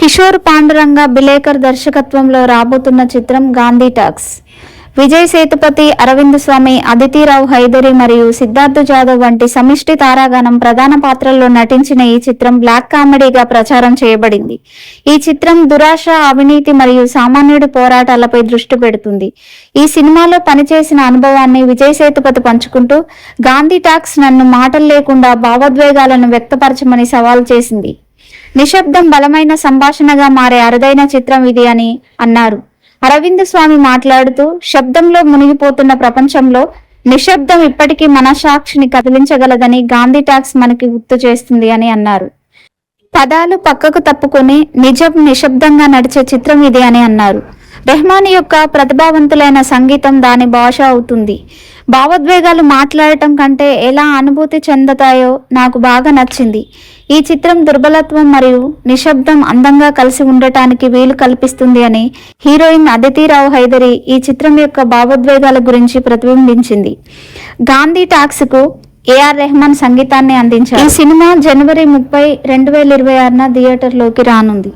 కిషోర్ పాండురంగ బిలేకర్ దర్శకత్వంలో రాబోతున్న చిత్రం గాంధీ టాక్స్. విజయ్ సేతుపతి అరవింద్ స్వామి అదితిరావు హైదరి మరియు సిద్ధార్థ్ జాదవ్ వంటి సమిష్టి తారాగణం ప్రధాన పాత్రల్లో నటించిన ఈ చిత్రం బ్లాక్ కామెడీగా ప్రచారం చేయబడింది. ఈ చిత్రం దురాశ అవినీతి మరియు సామాన్యుడి పోరాటాలపై దృష్టి పెడుతుంది. ఈ సినిమాలో పనిచేసిన అనుభవాన్ని విజయ్ సేతుపతి పంచుకుంటూ గాంధీ టాక్స్ నన్ను మాటలు లేకుండా భావోద్వేగాలను వ్యక్తపరచమని సవాల్ చేసింది. నిశ్శబ్దం బలమైన సంభాషణగా మారే అరుదైన చిత్రం ఇది అని అన్నారు. అరవింద్ స్వామి మాట్లాడుతూ శబ్దంలో మునిగిపోతున్న ప్రపంచంలో నిశ్శబ్దం ఇప్పటికీ మనసాక్షిని కదిలించగలదని గాంధీ టాక్స్ మనకి గుర్తు చేస్తుంది అని అన్నారు. పదాలు పక్కకు తప్పుకొని నిజం నిశ్శబ్దంగా నడిచే చిత్రం ఇది అని అన్నారు. రెహమాన్ యొక్క ప్రతిభావంతులైన సంగీతం దాని భాష అవుతుంది. భావోద్వేగాలు మాట్లాడటం కంటే ఎలా అనుభూతి చెందుతాయో నాకు బాగా నచ్చింది. ఈ చిత్రం దుర్బలత్వం మరియు నిశ్శబ్దం అందంగా కలిసి ఉండటానికి వీలు కల్పిస్తుంది అని హీరోయిన్ అదితిరావు హైదరి ఈ చిత్రం యొక్క భావోద్వేగాల గురించి ప్రతిబింబించింది. గాంధీ టాక్స్కు ఏఆర్ రెహమాన్ సంగీతాన్ని అందించారు. ఈ సినిమా జనవరి ముప్పై రెండు వేల ఇరవై ఆరున థియేటర్లోకి రానుంది.